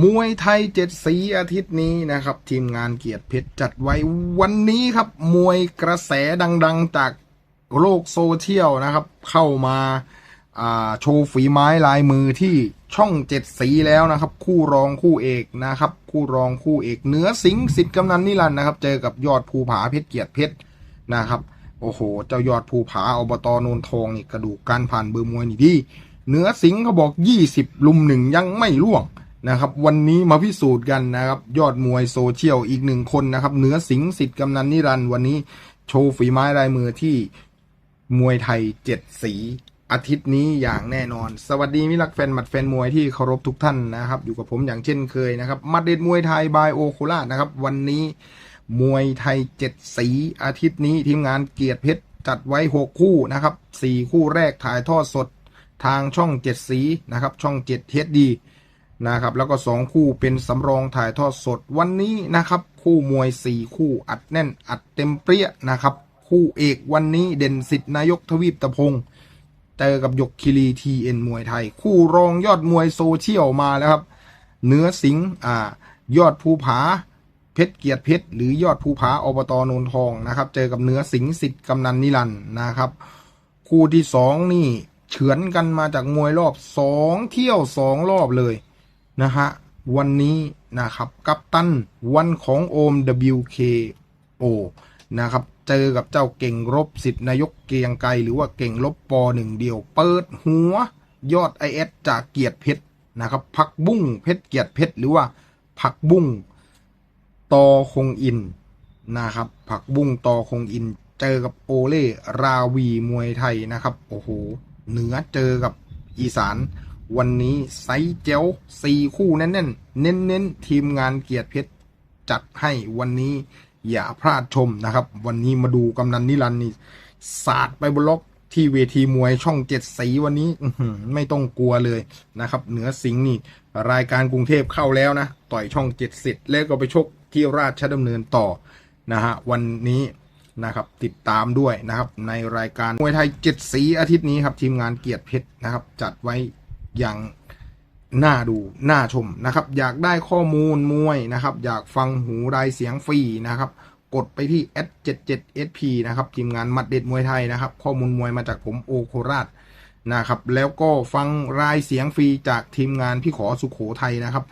มวยไทยเจ็ดสีอาทิตย์นี้นะครับ ทีมงานเกียรติเพชรจัดไว้วันนี้ครับ มวยกระแสดังๆจากโลกโซเชียลนะครับ เข้ามาาโชว์ฝีไม้ลายมือที่ช่องเจ็ดสีแล้วนะครับ คู่รองคู่เอกนะครับ คู่รองคู่เอกเหนือสิงสิทธิ์กำนันนิรันด์นะครับ เจอกับยอดภูผาเพชรเกียรติเพชรนะครับ โอ้โห เจ้ายอดภูผาอบตโนนทองนี่กระดูกการผ่านเบอร์มวยนี่ดีเหนือสิงเขาบอก 20 ลุมหนึ่งยังไม่ล่วง นะครับ วันนี้มาพิสูจน์กันนะครับ ยอดมวยโซเชียลอีกหนึ่งคนนะครับเหนือสิงสิทธิ์กำนันนิรันดร์วันนี้โชว์ฝีไม้ลายมือที่มวยไทยเจ็ดสีอาทิตย์นี้อย่างแน่นอน สวัสดีมิตรรักแฟนหมัดแฟนมวยที่เคารพทุกท่านนะครับ อยู่กับผมอย่างเช่นเคยนะครับมัดเด็ดมวยไทยบายโอโครานะครับ วันนี้มวยไทยเจ็ดสีอาทิตย์นี้ทีมงานเกียรติเพชรจัดไว้หกคู่นะครับสี่คู่แรกถ่ายทอดสดทางช่องเจ็ดสีนะครับ ช่องเจ็ดเทสดี นะครับ แล้วก็สองคู่เป็นสำรองถ่ายทอดสดวันนี้นะครับ คู่มวยสี่คู่อัดแน่นอัดเต็มเปรี้ยนะครับ คู่เอกวันนี้เด่นสิทธินายกทวีปตะพงเจอกับยกคิรีทีเอ็นมวยไทย คู่รองยอดมวยโซเชียลมาแล้วครับเนื้อสิงห์อ่ายอดภูผาเพชรเกียรติเพชรหรือยอดภูผาอบตโนนทองนะครับ เจอกับเนื้อสิงสิทธิ์กำนันนิรันนะครับ คู่ที่สองนี่เฉือนกันมาจากมวยรอบสองเที่ยวสองรอบเลย นะฮะ วันนี้นะครับ กัปตันวันของโอม WKO นะครับ เจอกับเจ้าเก่งรบสิทธินายกเกียงไกรหรือว่าเก่งลบปอหนึ่งเดียว เปิดหัว ยอด i อเอสจากเกียรติเพชรนะครับผักบุ้งเพชรเกียรติเพชรหรือว่าผักบุ้งตอคงอินนะครับ ผักบุ้งตอคงอิน เจอกับโอเล่ราวีมวยไทยนะครับ โอ้โหเหนือเจอกับอีสาน วันนี้ไซเจลสี่คู่แน่นๆ เน้นๆทีมงานเกียรติเพชรจัดให้วันนี้อย่าพลาดชมนะครับ วันนี้มาดูกำนันนิรันดร์นี่สาดไปบล็อกที่เวทีมวยช่องเจ็ดสีวันนี้ไม่ต้องกลัวเลยนะครับ เหนือสิงห์นี่ รายการกรุงเทพเข้าแล้วนะ ต่อยช่องเจ็ดสิทธิ์แล้วก็ไปชกที่ราชดำเนินต่อนะฮะวันนี้นะครับติดตามด้วยนะครับในรายการมวยไทยเจ็ดสีอาทิตย์นี้ครับทีมงานเกียรติเพชรนะครับ จัดไว้ อย่างน่าดูน่าชมนะครับ อยากได้ข้อมูลมวยนะครับ อยากฟังหูรายเสียงฟรีนะครับ กดไปที่ S77SP นะครับทีมงานมัดเด็ดมวยไทยนะครับ ข้อมูลมวยมาจากผมโอโคราชนะครับ แล้วก็ฟังรายเสียงฟรีจากทีมงานพี่ขอสุขโขทัยนะครับ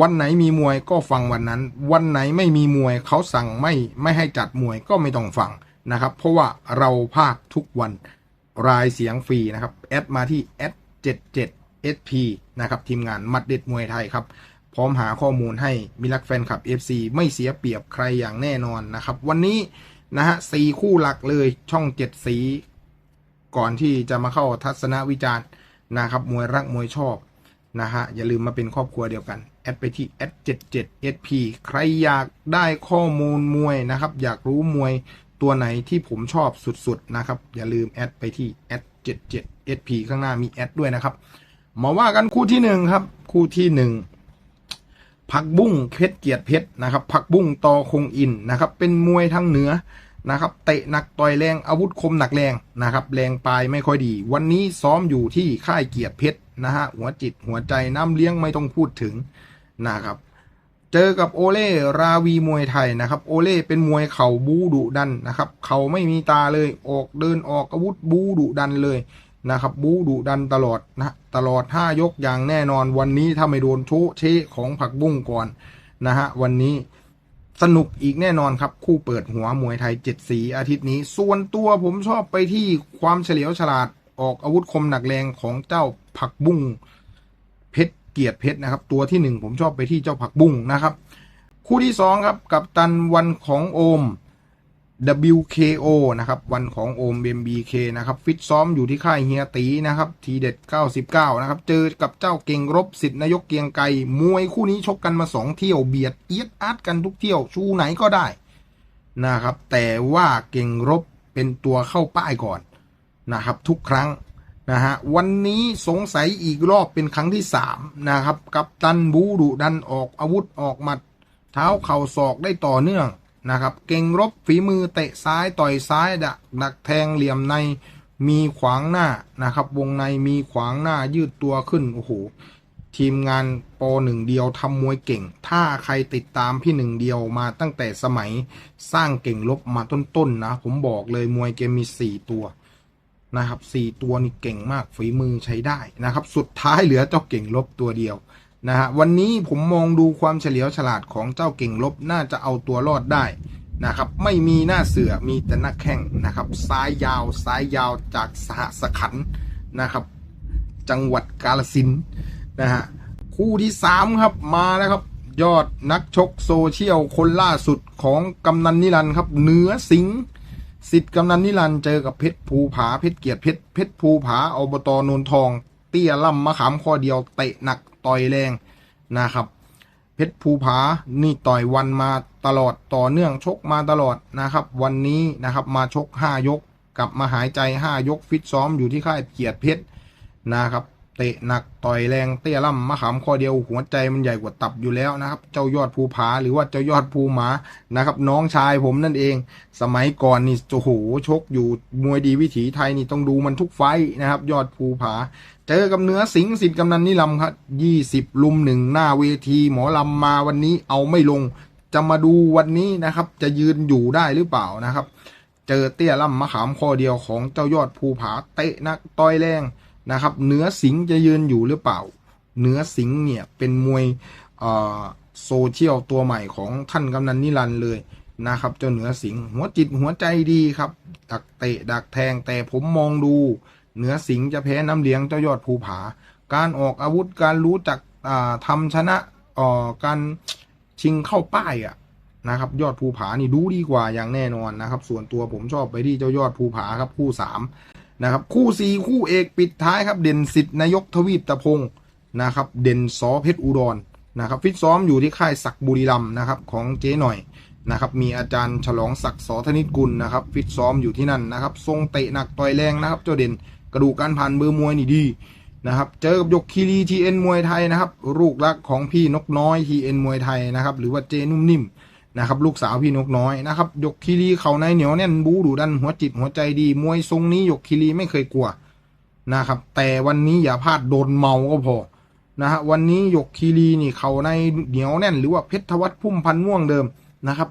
วันไหนมีมวยก็ฟังวันนั้น วันไหนไม่มีมวยเขาสั่งไม่ไม่ให้จัดมวยก็ไม่ต้องฟังนะครับ เพราะว่าเราภาคทุกวันรายเสียงฟรีนะครับแอดมาที่ SP นะครับทีมงานมัดเด็ดมวยไทยครับ พร้อมหาข้อมูลให้มิลักแฟนคลับ FC ไม่เสียเปรียบใครอย่างแน่นอนนะครับ วันนี้นะฮะสี่คู่หลักเลยช่องเจ็ดสี ก่อนที่จะมาเข้าทัศนวิจารณ์นะครับมวยรักมวยชอบนะฮะอย่าลืมมาเป็นครอบครัวเดียวกัน แอดไปที่ S77SP ใครอยากได้ข้อมูลมวยนะครับ อยากรู้มวยตัวไหนที่ผมชอบสุดๆนะครับ อย่าลืมแอดไปที่ S77SP ข้างหน้ามีแอดด้วยนะครับ มาว่ากันคู่ที่หนึ่งครับ คู่ที่หนึ่งผักบุ้งเพชรเกียรติเพชรนะครับผักบุ้งตอคงอินนะครับ เป็นมวยทางเหนือนะครับเตะหนักต่อยแรงอาวุธคมหนักแรงนะครับ แรงปลายไม่ค่อยดี วันนี้ซ้อมอยู่ที่ค่ายเกียรติเพชรนะฮะหัวจิตหัวใจน้ำเลี้ยงไม่ต้องพูดถึงนะครับ เจอกับโอเล่ราวีมวยไทยนะครับ โอเล่เป็นมวยเข่าบูดุดันนะครับ เข่าไม่มีตาเลยออกเดินออกอาวุธบูดุดันเลย นะครับบูดุดันตลอดนะตลอดห้ายกอย่างแน่นอนวันนี้ถ้าไม่โดนโชเชของผักบุ้งก่อนนะฮะวันนี้สนุกอีกแน่นอนครับ คู่เปิดหัวมวยไทยเจ็ดสีอาทิตย์นี้ ส่วนตัวผมชอบไปที่ความเฉลียวฉลาดออกอาวุธคมหนักแรงของเจ้าผักบุ้งเพชรเกียรติเพชรนะครับ ตัวที่หนึ่งผมชอบไปที่เจ้าผักบุ้งนะครับ คู่ที่สองครับกับตันวันของโอม WKO นะครับ วันของโอม MBK นะครับ ฟิตซ้อมอยู่ที่ค่ายเฮียตีนะครับ ทีเด็ด 99 นะครับ เจอกับเจ้าเก่งรบสิทธินายกเกียงไกรมวยคู่นี้ชกกันมา 2 เที่ยวเบียดเอียดอาร์ตกันทุกเที่ยวชูไหนก็ได้นะครับ แต่ว่าเก่งรบเป็นตัวเข้าป้ายก่อนนะครับ ทุกครั้งนะฮะวันนี้สงสัยอีกรอบเป็นครั้งที่สามนะครับ กับตันบูดุดันออกอาวุธออกหมัด เท้าเข่าศอกได้ต่อเนื่อง นะครับ เก่งรบฝีมือเตะซ้ายต่อยซ้ายดักดักแทงเหลี่ยมในมีขวางหน้านะครับ วงในมีขวางหน้ายืดตัวขึ้นโอ้โหทีมงานปหนึ่งเดียวทำมวยเก่ง ถ้าใครติดตามพี่หนึ่งเดียวมาตั้งแต่สมัยสร้างเก่งลบมาต้นๆนะผมบอกเลยมวยเกมมีสี่ตัวนะครับสี่ตัวนี่เก่งมากฝีมือใช้ได้นะครับ สุดท้ายเหลือเจ้าเก่งลบตัวเดียว นะฮะวันนี้ผมมองดูความเฉลียวฉลาดของเจ้าเก่งลบน่าจะเอาตัวรอดได้นะครับไม่มีหน้าเสือมีแต่หน้าแข้งนะครับซ้ายยาวซ้ายยาวจากสหสขันนะครับ จังหวัดกาลสินนะฮะคู่ที่สามครับมาแล้วครับ ยอดนักชกโซเชียลคนล่าสุดของกำนันนิรันครับเหนือสิงสิทธิ์กำนันนิรันเจอกับเพชรภูผาเพชรเกียรติเพชรเพชรภูผาอบตโนนทอง เตี้ยล่ำมะขามข้อเดียวเตะหนัก ต่อยแรงนะครับ เพชรภูผานี่ต่อยวันมาตลอดต่อเนื่องชกมาตลอดนะครับ วันนี้นะครับมาชก 5 ยกกลับมาหายใจ 5 ยกฟิตซ้อมอยู่ที่ค่ายเกียรติเพชรนะครับเตะหนักต่อยแรงเตี้ยล่ำมะขามข้อเดียวหัวใจมันใหญ่กว่าตับอยู่แล้วนะครับ เจ้ายอดภูผาหรือว่าเจ้ายอดภูหมานะครับ น้องชายผมนั่นเอง สมัยก่อนนี่โอ้โหชกอยู่มวยดีวิถีไทยนี่ต้องดูมันทุกไฟนะครับ ยอดภูผา เจอกับเนื้อสิงสิทธิ์กำนันนิลำครับยี่สิบลุมหนึ่งหน้าเวทีหมอลำมาวันนี้เอาไม่ลง จะมาดูวันนี้นะครับ จะยืนอยู่ได้หรือเปล่านะครับ เจอเตี้ยล่ำมะขามข้อเดียวของเจ้ายอดภูผาเตะนักต่อยแรงนะครับเนื้อสิงจะยืนอยู่หรือเปล่า เนื้อสิงเนี่ยเป็นมวยโซเชียลตัวใหม่ของท่านกำนันนิรันเลยนะครับเจ้าเหนือสิงหัวจิตหัวใจดีครับ ดักเตะดักแทงแต่ผมมองดู เหนือสิงจะแพ้น้ำเลี้ยงเจ้ายอดภูผา การออกอาวุธการรู้จักอ่าทำชนะออการชิงเข้าป้ายอะนะครับ ยอดภูผานี่ดูดีกว่าอย่างแน่นอนนะครับ ส่วนตัวผมชอบไปที่เจ้ายอดภูผาครับคู่สามนะครับคู่สี่คู่เอกปิดท้ายครับ เด่นสิทธิ์นายกทวีปตะพงนะครับ เด่นซอเพชรอุดรนะครับฟิตซ้อมอยู่ที่ค่ายศักดิ์บุรีรัมนะครับของเจ๊หน่อยนะครับมีอาจารย์ฉลองศักดิ์สอธนิตกุลนะครับ ฟิตซ้อมอยู่ที่นั่นนะครับ ทรงเตะหนักต่อยแรงนะครับเจ้าเด่น กระดูกการผ่านมือมวยนี่ดีนะครับ เจอกับยกคีรีทีเอ็นมวยไทยนะครับลูกรักของพี่นกน้อยทีเอ็นมวยไทยนะครับ หรือว่าเจนุ่มนิ่มนะครับลูกสาวพี่นกน้อยนะครับยกคีรีเขาในเหนียวแน่นบูดูดันหัวจิตหัวใจดี มวยทรงนี้ยกคีรีไม่เคยกลัวนะครับ แต่วันนี้อย่าพลาดโดนเมาก็พอนะฮะวันนี้ยกคีรีนี่เขาในเหนียวแน่น หรือว่าเพชรวัฒน์พุ่มพันม่วงเดิมนะครับ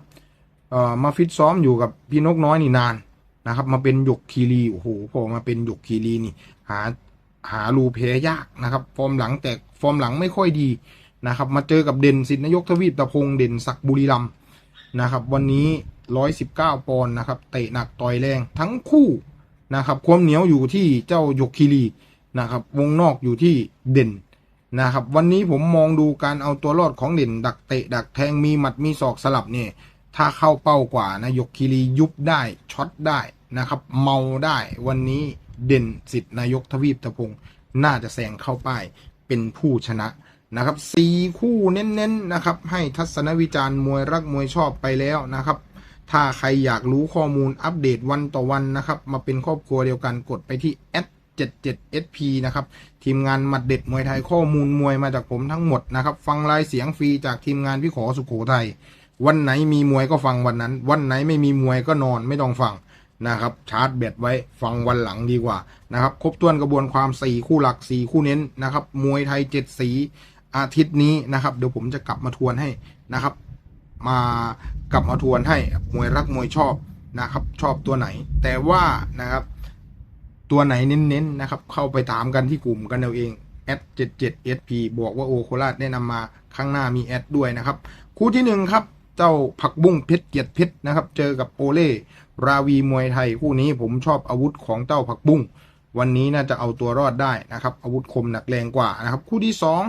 เอ่อมาฟิตซ้อมอยู่กับพี่นกน้อยนี่นาน นะครับ มาเป็นหยกคีรีโอ้โหพอมาเป็นหยกคีรีนี่ หาหารูแพ้ยากนะครับ ฟอร์มหลังแต่ฟอร์มหลังไม่ค่อยดีนะครับ มาเจอกับเด่นสิทธินายกทวีปตะพงเด่นศักบุรีรัมนะครับ วันนี้ 119 ปอนด์นะครับ เตะหนักต่อยแรงทั้งคู่นะครับ ความเหนียวอยู่ที่เจ้าหยกคีรีนะครับ วงนอกอยู่ที่เด่นนะครับ วันนี้ผมมองดูการเอาตัวรอดของเด่น ดักเตะดักแทงมีหมัดมีศอกสลับเนี่ย ถ้าเข้าเป้ากว่านะยกคีรียุบได้ช็อตได้นะครับ เมาได้วันนี้เด่นสิทธิ์นายกทวีปตะพงน่าจะแซงเข้าป้ายเป็นผู้ชนะนะครับสี่คู่เน้นๆนะครับ ให้ทัศนวิจารณ์มวยรักมวยชอบไปแล้วนะครับ ถ้าใครอยากรู้ข้อมูลอัปเดตวันต่อวันนะครับ มาเป็นครอบครัวเดียวกันกดไปที่ 77SP นะครับ ทีมงานหมัดเด็ดมวยไทยข้อมูลมวยมาจากผมทั้งหมดนะครับ ฟังลายเสียงฟรีจากทีมงานพี่ขอสุขโขทัย วันไหนมีมวยก็ฟังวันนั้น วันไหนไม่มีมวยก็นอนไม่ต้องฟังนะครับชาร์จแบตไว้ฟังวันหลังดีกว่านะครับครบถ้วนกระบวนความ 4 คู่หลัก 4 คู่เน้นนะครับมวยไทย 7 สีอาทิตย์นี้นะครับเดี๋ยวผมจะกลับมาทวนให้นะครับ มากลับมาทวนให้มวยรักมวยชอบนะครับ ชอบตัวไหน แต่ว่านะครับ ตัวไหนเน้นๆนะครับ เข้าไปตามกันที่กลุ่มกันเอาเองแอด77 SP บอกว่าโอโคราชแนะนำมาข้างหน้ามีแอดด้วยนะครับ คู่ที่หนึ่งครับ เจ้าผักบุ้งเพชรเกียรติเพชรนะครับ เจอกับโอเล่ราวีมวยไทยคู่นี้ผมชอบอาวุธของเจ้าผักบุ้งวันนี้น่าจะเอาตัวรอดได้นะครับ อาวุธคมหนักแรงกว่านะครับ คู่ที่สอง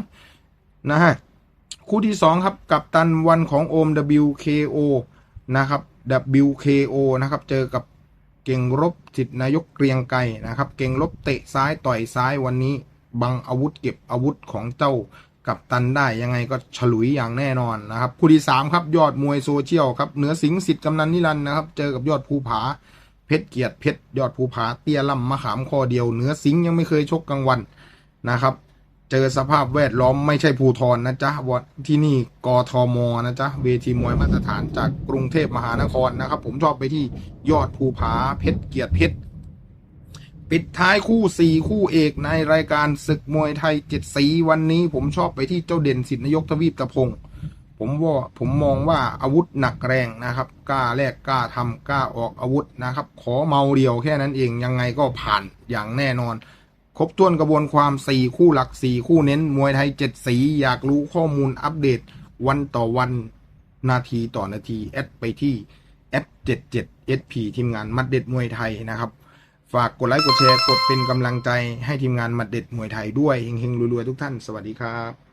นะฮะคู่ที่สองครับกับตันวันของโอม WKO นะครับ WKO นะครับเจอกับเก่งรบสิทธินายกเกรียงไกรนะครับ เก่งรบเตะซ้ายต่อยซ้ายวันนี้บังอาวุธเก็บอาวุธของเจ้า กับตันได้ยังไงก็ฉลุยอย่างแน่นอนนะครับคู่ที่สามครับยอดมวยโซเชียลครับเหนือสิงสิทธิ์กำนันนิรันดร์นะครับ เจอกับยอดภูผาเพชรเกียรติเพชรยอดภูผาเตี้ยล่ำมะขามคอเดียวเหนือสิงยังไม่เคยชกกลางวันนะครับ เจอสภาพแวดล้อมไม่ใช่ภูทรนะจ๊ะวัดที่นี่กทมนะจ๊ะเวทีมวยมาตรฐานจากกรุงเทพมหานครนะครับ ผมชอบไปที่ยอดภูผาเพชรเกียรติเพชร ปิดท้ายคู่สี่คู่เอกในรายการศึกมวยไทยเจ็ดสีวันนี้ผมชอบไปที่เจ้าเด่นสิทธินายกทวีปตะพงผมว่าผมมองว่าอาวุธหนักแรงนะครับกล้าแลกกล้าทำกล้าออกอาวุธนะครับ ขอเมาเดียวแค่นั้นเองยังไงก็ผ่านอย่างแน่นอน ครบถ้วนกระบวนความสี่คู่หลักสี่คู่เน้นมวยไทยเจ็ดสีอยากรู้ข้อมูลอัปเดตวันต่อวันนาทีต่อนาทีแอดไปที่แอด77 SP ทีมงานมัดเด็ดมวยไทยนะครับ ฝากกดไลค์กดแชร์กดเป็นกำลังใจให้ทีมงานมัดเด็ดมวยไทยด้วยเฮงๆรวยๆทุกท่าน สวัสดีครับ